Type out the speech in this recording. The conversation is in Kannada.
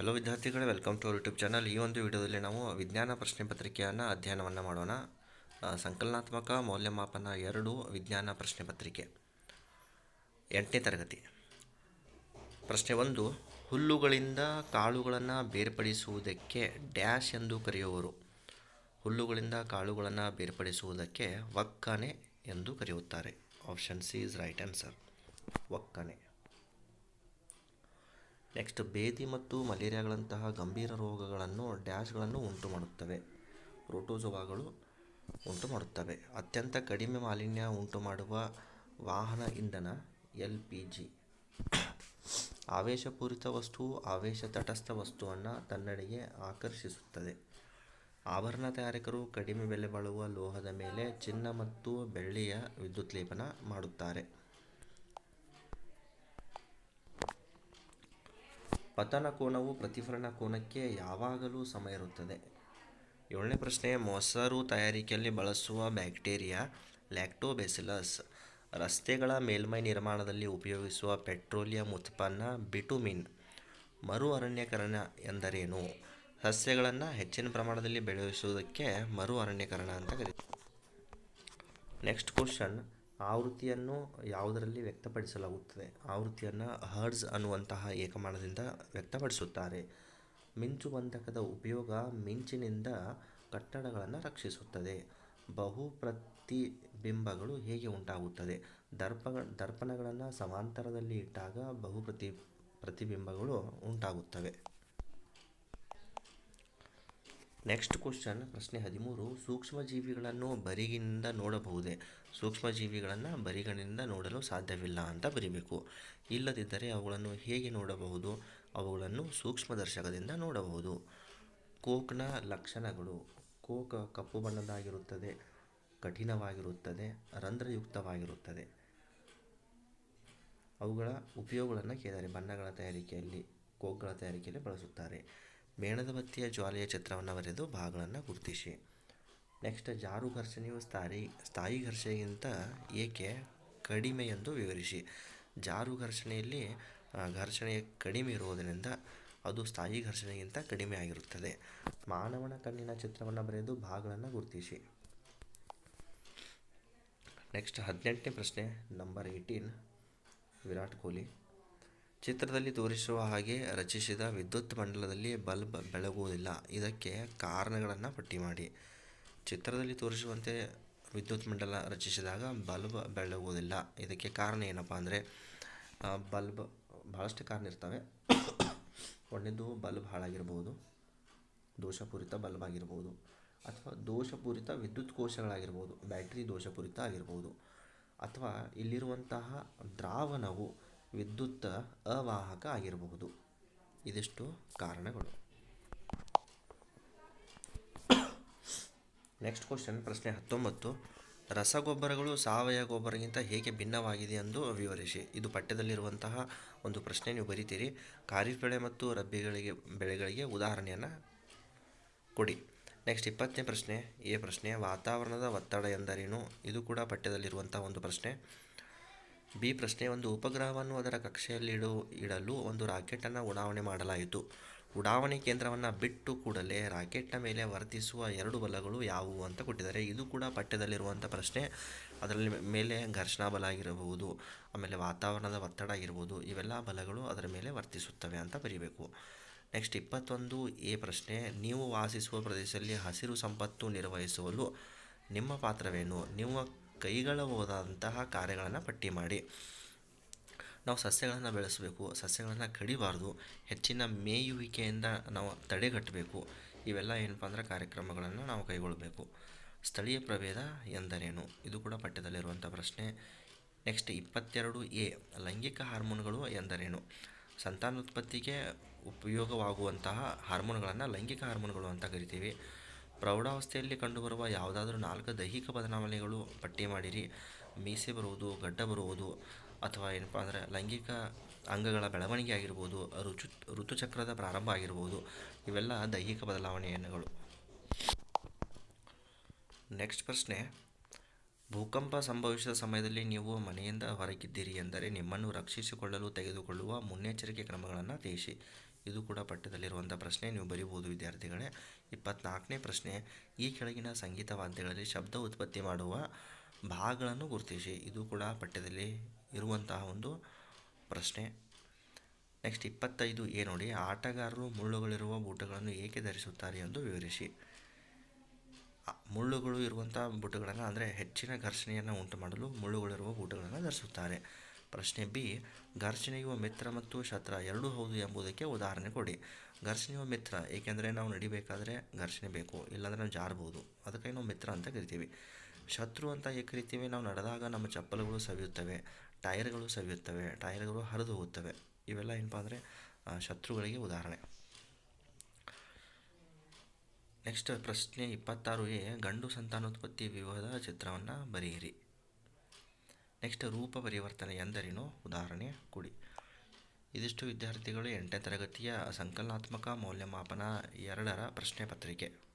ಹಲೋ ವಿದ್ಯಾರ್ಥಿಗಳೇ welcome to our YouTube channel ಈ ಒಂದು ವಿಡಿಯೋದಲ್ಲಿ ನಾವು ವಿಜ್ಞಾನ ಪ್ರಶ್ನೆ ಪತ್ರಿಕೆಯನ್ನು ಅಧ್ಯಯನವನ್ನು ಮಾಡೋಣ. ಸಂಕಲನಾತ್ಮಕ ಮೌಲ್ಯಮಾಪನ ಎರಡು ವಿಜ್ಞಾನ ಪ್ರಶ್ನೆ ಪತ್ರಿಕೆ. ಎಂಟನೇ ತರಗತಿ. ಪ್ರಶ್ನೆ ಒಂದು, ಹುಲ್ಲುಗಳಿಂದ ಕಾಳುಗಳನ್ನು ಬೇರ್ಪಡಿಸುವುದಕ್ಕೆ ಡ್ಯಾಶ್ ಎಂದು ಕರೆಯುವರು ಹುಲ್ಲುಗಳಿಂದ ಕಾಳುಗಳನ್ನು ಬೇರ್ಪಡಿಸುವುದಕ್ಕೆ ಒಕ್ಕನೆ ಎಂದು ಕರೆಯುತ್ತಾರೆ. Option C is right answer ಒಕ್ಕನೆ next ಬೇದಿ ಮತ್ತು ಮಲೇರಿಯಾಗಳಂತಹ ಗಂಭೀರ ರೋಗಗಳನ್ನು, ಡ್ಯಾಶ್ಗಳನ್ನು ಉಂಟು ಮಾಡುತ್ತವೆ ಪ್ರೋಟೋಜೋವಾಗಳು ಉಂಟು ಮಾಡುತ್ತವೆ ಅತ್ಯಂತ ಕಡಿಮೆ ಮಾಲಿನ್ಯ ಉಂಟು ಮಾಡುವ ವಾಹನ ಇಂಧನ, ಎಲ್ ಪಿ ಜಿ. ಆವೇಶಪೂರಿತ ವಸ್ತು, ಆವೇಶ ತಟಸ್ಥ ವಸ್ತುವನ್ನು ತನ್ನಡೆಗೆ ಆಕರ್ಷಿಸುತ್ತದೆ. ಆಭರಣ ತಯಾರಕರು ಕಡಿಮೆ ಬೆಲೆ ಬಾಳುವ ಲೋಹದ ಮೇಲೆ ಚಿನ್ನ ಮತ್ತು ಬೆಳ್ಳಿಯ ವಿದ್ಯುತ್ ಲೇಪನ ಮಾಡುತ್ತಾರೆ. ಪತನ ಕೋನವು ಪ್ರತಿಫಲನ ಕೋನಕ್ಕೆ ಯಾವಾಗಲೂ ಸಮ ಇರುತ್ತದೆ. ಏಳನೇ ಪ್ರಶ್ನೆ, ಮೊಸರು ತಯಾರಿಕೆಯಲ್ಲಿ ಬಳಸುವ ಬ್ಯಾಕ್ಟೀರಿಯಾ ಲ್ಯಾಕ್ಟೋಬೆಸಿಲಸ್. ರಸ್ತೆಗಳ ಮೇಲ್ಮೈ ನಿರ್ಮಾಣದಲ್ಲಿ ಉಪಯೋಗಿಸುವ ಪೆಟ್ರೋಲಿಯಂ ಉತ್ಪನ್ನ ಬಿಟುಮಿನ್. ಮರು ಅರಣ್ಯೀಕರಣ ಎಂದರೇನು? ಸಸ್ಯಗಳನ್ನು ಹೆಚ್ಚಿನ ಪ್ರಮಾಣದಲ್ಲಿ ಬೆಳೆಸುವುದಕ್ಕೆ ಮರು ಅರಣ್ಯಕರಣ ಅಂತ ಕರೀತಾರೆ. ನೆಕ್ಸ್ಟ್ ಕ್ವಶನ್ ಆವೃತ್ತಿಯನ್ನು ಯಾವುದರಲ್ಲಿ ವ್ಯಕ್ತಪಡಿಸಲಾಗುತ್ತದೆ? ಆವೃತ್ತಿಯನ್ನು ಹರ್ಡ್ಸ್ ಅನ್ನುವಂತಹ ಏಕಮಾನದಿಂದ ವ್ಯಕ್ತಪಡಿಸುತ್ತಾರೆ. ಮಿಂಚು ಬಂಧಕದ ಉಪಯೋಗ ಮಿಂಚಿನಿಂದ ಕಟ್ಟಡಗಳನ್ನು ರಕ್ಷಿಸುತ್ತದೆ. ಬಹು ಪ್ರತಿಬಿಂಬಗಳು ಹೇಗೆ ಉಂಟಾಗುತ್ತದೆ? ದರ್ಪ ದರ್ಪಣಗಳನ್ನು ಸಮಾಂತರದಲ್ಲಿ ಇಟ್ಟಾಗ ಬಹು ಪ್ರತಿ ಪ್ರತಿಬಿಂಬಗಳು ಉಂಟಾಗುತ್ತವೆ. ನೆಕ್ಸ್ಟ್ ಕ್ವಶನ್ ಪ್ರಶ್ನೆ ಹದಿಮೂರು. ಸೂಕ್ಷ್ಮಜೀವಿಗಳನ್ನು ಬರಿಗಿನಿಂದ ನೋಡಬಹುದೇ? ಸೂಕ್ಷ್ಮಜೀವಿಗಳನ್ನು ಬರಿಗಣ್ಣಿನಿಂದ ನೋಡಲು ಸಾಧ್ಯವಿಲ್ಲ ಅಂತ ಬರಿಬೇಕು. ಇಲ್ಲದಿದ್ದರೆ ಅವುಗಳನ್ನು ಹೇಗೆ ನೋಡಬಹುದು? ಅವುಗಳನ್ನು ಸೂಕ್ಷ್ಮದರ್ಶಕದಿಂದ ನೋಡಬಹುದು. ಕೋಕ್ನ ಲಕ್ಷಣಗಳು. ಕೋಕ್ ಕಪ್ಪು ಬಣ್ಣದಾಗಿರುತ್ತದೆ ಕಠಿಣವಾಗಿರುತ್ತದೆ, ರಂಧ್ರಯುಕ್ತವಾಗಿರುತ್ತದೆ. ಅವುಗಳ ಉಪಯೋಗಗಳನ್ನು ಕೇಳಿದರೆ ಬಣ್ಣಗಳ ತಯಾರಿಕೆಯಲ್ಲಿ, ಕೋಕ್ಗಳ ತಯಾರಿಕೆಯಲ್ಲಿ ಬಳಸುತ್ತಾರೆ. ಮೇಣದ ಬತ್ತಿಯ ಜ್ವಾಲೆಯ ಚಿತ್ರವನ್ನು ಬರೆದು ಭಾಗಗಳನ್ನು ಗುರುತಿಸಿ. ನೆಕ್ಸ್ಟ್ ಜಾರು ಘರ್ಷಣೆಯು ಸ್ಥಾಯಿ ಸ್ಥಾಯಿ ಘರ್ಷಣೆಗಿಂತ ಏಕೆ ಕಡಿಮೆ ಎಂದು ವಿವರಿಸಿ. ಜಾರು ಘರ್ಷಣೆಯಲ್ಲಿ ಘರ್ಷಣೆ ಕಡಿಮೆ ಇರುವುದರಿಂದ ಅದು ಸ್ಥಾಯಿ ಘರ್ಷಣೆಗಿಂತ ಕಡಿಮೆ ಆಗಿರುತ್ತದೆ. ಮಾನವನ ಕಣ್ಣಿನ ಚಿತ್ರವನ್ನು ಬರೆದು ಭಾಗಗಳನ್ನು ಗುರುತಿಸಿ. ನೆಕ್ಸ್ಟ್ ಹದಿನೆಂಟನೇ ಪ್ರಶ್ನೆ ನಂಬರ್ ಏಯ್ಟೀನ್ ವಿರಾಟ್ ಕೊಹ್ಲಿ. ಚಿತ್ರದಲ್ಲಿ ತೋರಿಸುವ ಹಾಗೆ ರಚಿಸಿದ ವಿದ್ಯುತ್ ಮಂಡಲದಲ್ಲಿ ಬಲ್ಬ್ ಬೆಳಗುವುದಿಲ್ಲ. ಇದಕ್ಕೆ ಕಾರಣಗಳನ್ನು ಪಟ್ಟಿ ಮಾಡಿ. ಚಿತ್ರದಲ್ಲಿ ತೋರಿಸುವಂತೆ ವಿದ್ಯುತ್ ಮಂಡಲ ರಚಿಸಿದಾಗ ಬಲ್ಬ್ ಬೆಳಗುವುದಿಲ್ಲ. ಇದಕ್ಕೆ ಕಾರಣ ಏನಪ್ಪ ಅಂದರೆ ಬಲ್ಬ್ ಭಾಳಷ್ಟು ಕಾರಣ ಇರ್ತವೆ. ಒಂದನೇದು ಬಲ್ಬ್ ಹಾಳಾಗಿರ್ಬೋದು. ದೋಷಪೂರಿತ ಬಲ್ಬ್ ಆಗಿರ್ಬೋದು. ಅಥವಾ ದೋಷಪೂರಿತ ವಿದ್ಯುತ್ ಕೋಶಗಳಾಗಿರ್ಬೋದು. ಬ್ಯಾಟ್ರಿ ದೋಷಪೂರಿತ ಆಗಿರ್ಬೋದು. ಅಥವಾ ಇಲ್ಲಿರುವಂತಹ ದ್ರಾವಣವು ವಿದ್ಯುತ್ ಅವಾಹಕ ಆಗಿರಬಹುದು. ಇದಿಷ್ಟು ಕಾರಣಗಳು. ನೆಕ್ಸ್ಟ್ ಕ್ವಶನ್ ಪ್ರಶ್ನೆ ಹತ್ತೊಂಬತ್ತು. ರಸಗೊಬ್ಬರಗಳು ಸಾವಯವ ಗೊಬ್ಬರಗಿಂತ ಹೇಗೆ ಭಿನ್ನವಾಗಿದೆ ಎಂದು ವಿವರಿಸಿ. ಇದು ಪಠ್ಯದಲ್ಲಿರುವಂತಹ ಒಂದು ಪ್ರಶ್ನೆ, ನೀವು ಬರಿತೀರಿ. ಖಾರಿಫ್ ಬೆಳೆ ಮತ್ತು ರಬ್ಬಿಗಳಿಗೆ, ಬೆಳೆಗಳಿಗೆ ಉದಾಹರಣೆಯನ್ನು ಕೊಡಿ. ನೆಕ್ಸ್ಟ್ ಇಪ್ಪತ್ತನೇ ಪ್ರಶ್ನೆ. ಎ ಪ್ರಶ್ನೆ ವಾತಾವರಣದ ಒತ್ತಡ ಎಂದರೇನು? ಇದು ಕೂಡ ಪಠ್ಯದಲ್ಲಿರುವಂಥ ಒಂದು ಪ್ರಶ್ನೆ. ಬಿ ಪ್ರಶ್ನೆ, ಒಂದು ಉಪಗ್ರಹವನ್ನು ಅದರ ಕಕ್ಷೆಯಲ್ಲಿ ಇಡು, ಇಡಲು ಒಂದು ರಾಕೆಟನ್ನು ಉಡಾವಣೆ ಮಾಡಲಾಯಿತು. ಉಡಾವಣೆ ಕೇಂದ್ರವನ್ನು ಬಿಟ್ಟು ಕೂಡಲೇ ರಾಕೆಟ್ನ ಮೇಲೆ ವರ್ತಿಸುವ ಎರಡು ಬಲಗಳು ಯಾವುವು ಅಂತ ಕೊಟ್ಟಿದ್ದಾರೆ. ಇದು ಕೂಡ ಪಠ್ಯದಲ್ಲಿರುವಂಥ ಪ್ರಶ್ನೆ. ಅದರಲ್ಲಿ ಮೇಲೆ ಘರ್ಷಣಾ ಬಲ ಆಗಿರಬಹುದು, ಆಮೇಲೆ ವಾತಾವರಣದ ಒತ್ತಡ ಆಗಿರ್ಬೋದು ಇವೆಲ್ಲ ಬಲಗಳು ಅದರ ಮೇಲೆ ವರ್ತಿಸುತ್ತವೆ ಅಂತ ಬರೀಬೇಕು. ನೆಕ್ಸ್ಟ್, ಇಪ್ಪತ್ತೊಂದು ಎ ಪ್ರಶ್ನೆ, ನೀವು ವಾಸಿಸುವ ಪ್ರದೇಶದಲ್ಲಿ ಹಸಿರು ಸಂಪತ್ತು ನಿರ್ವಹಿಸುವಲು ನಿಮ್ಮ ಪಾತ್ರವೇನು? ನಿಮ್ಮ ಕೈಗೊಳ್ಳಬಹುದಾದಂತಹ ಕಾರ್ಯಗಳನ್ನು ಪಟ್ಟಿ ಮಾಡಿ. ನಾವು ಸಸ್ಯಗಳನ್ನು ಬೆಳೆಸಬೇಕು, ಸಸ್ಯಗಳನ್ನು ಕಡಿಬಾರ್ದು, ಹೆಚ್ಚಿನ ಮೇಯುವಿಕೆಯಿಂದ ನಾವು ತಡೆಗಟ್ಟಬೇಕು. ಇವೆಲ್ಲ ಏನಪ್ಪ ಅಂದರೆ ಕಾರ್ಯಕ್ರಮಗಳನ್ನು ನಾವು ಕೈಗೊಳ್ಳಬೇಕು ಸ್ಥಳೀಯ ಪ್ರಭೇದ ಎಂದರೇನು? ಇದು ಕೂಡ ಪಠ್ಯದಲ್ಲಿರುವಂಥ ಪ್ರಶ್ನೆ. ನೆಕ್ಸ್ಟ್ ಇಪ್ಪತ್ತೆರಡು ಎ, ಲೈಂಗಿಕ ಹಾರ್ಮೋನ್ಗಳು ಎಂದರೇನು? ಸಂತಾನೋತ್ಪತ್ತಿಗೆ ಉಪಯೋಗವಾಗುವಂತಹ ಹಾರ್ಮೋನ್ಗಳನ್ನು ಲೈಂಗಿಕ ಹಾರ್ಮೋನ್ಗಳು ಅಂತ ಕರಿತೀವಿ. ಪ್ರೌಢಾವಸ್ಥೆಯಲ್ಲಿ ಕಂಡುಬರುವ ಯಾವುದಾದ್ರೂ ನಾಲ್ಕು ದೈಹಿಕ ಬದಲಾವಣೆಗಳು ಪಟ್ಟಿ ಮಾಡಿರಿ. ಮೀಸೆ ಬರುವುದು, ಗಡ್ಡ ಬರುವುದು ಅಥವಾ ಏನಪ್ಪ ಅಂದರೆ ಲೈಂಗಿಕ ಅಂಗಗಳ ಬೆಳವಣಿಗೆ ಆಗಿರ್ಬೋದು ರುಚು ಋತುಚಕ್ರದ ಪ್ರಾರಂಭ ಆಗಿರ್ಬೋದು, ಇವೆಲ್ಲ ದೈಹಿಕ ಬದಲಾವಣೆಗಳು ನೆಕ್ಸ್ಟ್ ಪ್ರಶ್ನೆ, ಭೂಕಂಪ ಸಂಭವಿಸಿದ ಸಮಯದಲ್ಲಿ ನೀವು ಮನೆಯಿಂದ ಹೊರಗಿದ್ದೀರಿ ಎಂದರೆ ನಿಮ್ಮನ್ನು ರಕ್ಷಿಸಿಕೊಳ್ಳಲು ತೆಗೆದುಕೊಳ್ಳುವ ಮುನ್ನೆಚ್ಚರಿಕೆ ಕ್ರಮಗಳನ್ನು ತಿಳಿಸಿ. ಇದು ಕೂಡ ಪಠ್ಯದಲ್ಲಿರುವಂಥ ಪ್ರಶ್ನೆ. ನೀವು ಬರೀಬೋದು ವಿದ್ಯಾರ್ಥಿಗಳೇ. ಇಪ್ಪತ್ನಾಲ್ಕನೇ ಪ್ರಶ್ನೆ, ಈ ಕೆಳಗಿನ ಸಂಗೀತ ವಾದ್ಯಗಳಲ್ಲಿ ಶಬ್ದ ಉತ್ಪತ್ತಿ ಮಾಡುವ ಭಾಗಗಳನ್ನು ಗುರುತಿಸಿ. ಇದು ಕೂಡ ಪಠ್ಯದಲ್ಲಿ ಇರುವಂತಹ ಒಂದು ಪ್ರಶ್ನೆ. ನೆಕ್ಸ್ಟ್ ಇಪ್ಪತ್ತೈದು ಎ ನೋಡಿ. ಆಟಗಾರರು ಮುಳ್ಳುಗಳಿರುವ ಬೂಟುಗಳನ್ನು ಏಕೆ ಧರಿಸುತ್ತಾರೆ ಎಂದು ವಿವರಿಸಿ. ಮುಳ್ಳುಗಳು ಇರುವಂಥ ಬೂಟುಗಳನ್ನು ಅಂದರೆ ಹೆಚ್ಚಿನ ಘರ್ಷಣೆಯನ್ನು ಉಂಟು ಮಾಡಲು ಮುಳ್ಳುಗಳಿರುವ ಬೂಟುಗಳನ್ನು ಧರಿಸುತ್ತಾರೆ. ಪ್ರಶ್ನೆ ಬಿ ಘರ್ಷಣೆಯುವ ಮಿತ್ರ ಮತ್ತು ಶತ್ರ ಎರಡೂ ಹೌದು ಎಂಬುದಕ್ಕೆ ಉದಾಹರಣೆ ಕೊಡಿ. ಘರ್ಷಣೆಯುವ ಮಿತ್ರ, ಏಕೆಂದರೆ ನಾವು ನಡಿಬೇಕಾದ್ರೆ ಘರ್ಷಣೆ ಬೇಕು, ಇಲ್ಲಾಂದರೆ ನಾವು ಜಾರ್ಬೋದು. ಅದಕ್ಕಾಗಿ ನಾವು ಮಿತ್ರ ಅಂತ ಕರಿತೀವಿ. ಶತ್ರು ಅಂತ ಏಕೆ ಕರಿತೀವಿ? ನಾವು ನಡೆದಾಗ ನಮ್ಮ ಚಪ್ಪಲುಗಳು ಸವಿಯುತ್ತವೆ, ಟೈರ್ಗಳು ಸವಿಯುತ್ತವೆ, ಟೈರ್ಗಳು ಹರಿದು ಹೋಗುತ್ತವೆ. ಇವೆಲ್ಲ ಏನಪ್ಪ ಅಂದರೆ ಶತ್ರುಗಳಿಗೆ ಉದಾಹರಣೆ. ನೆಕ್ಸ್ಟ್ ಪ್ರಶ್ನೆ ಇಪ್ಪತ್ತಾರು ಎ, ಗಂಡು ಸಂತಾನೋತ್ಪತ್ತಿ ವಿವಾಹದ ಚಿತ್ರವನ್ನು ಬರೆಯಿರಿ. ನೆಕ್ಸ್ಟ್ ರೂಪ ಪರಿವರ್ತನೆ ಎಂದರೇನು? ಉದಾಹರಣೆ ಕೊಡಿ. ಇದಿಷ್ಟು ವಿದ್ಯಾರ್ಥಿಗಳು ಎಂಟನೇ ತರಗತಿಯ ಸಂಕಲನಾತ್ಮಕ ಮೌಲ್ಯಮಾಪನ ಎರಡರ ಪ್ರಶ್ನೆ ಪತ್ರಿಕೆ.